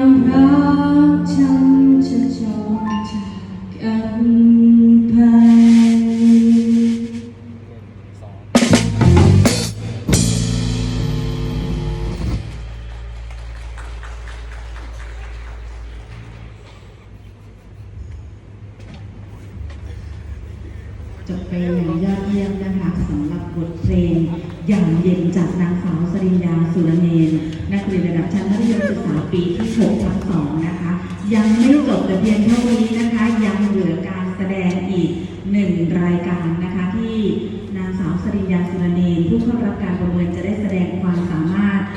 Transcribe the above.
จะไปจบไปอย่างยอดเยี่ยมนะคะสำหรับบทเพลงอย่างเย็นจากนาง ย็เท่านี้นะคะยังเหลือการแสดงอีกหนึ่งรายการนะคะที่นางสาวสริญญาสุรเนนผู้เข้ารับการประเมินจะได้แสดงความ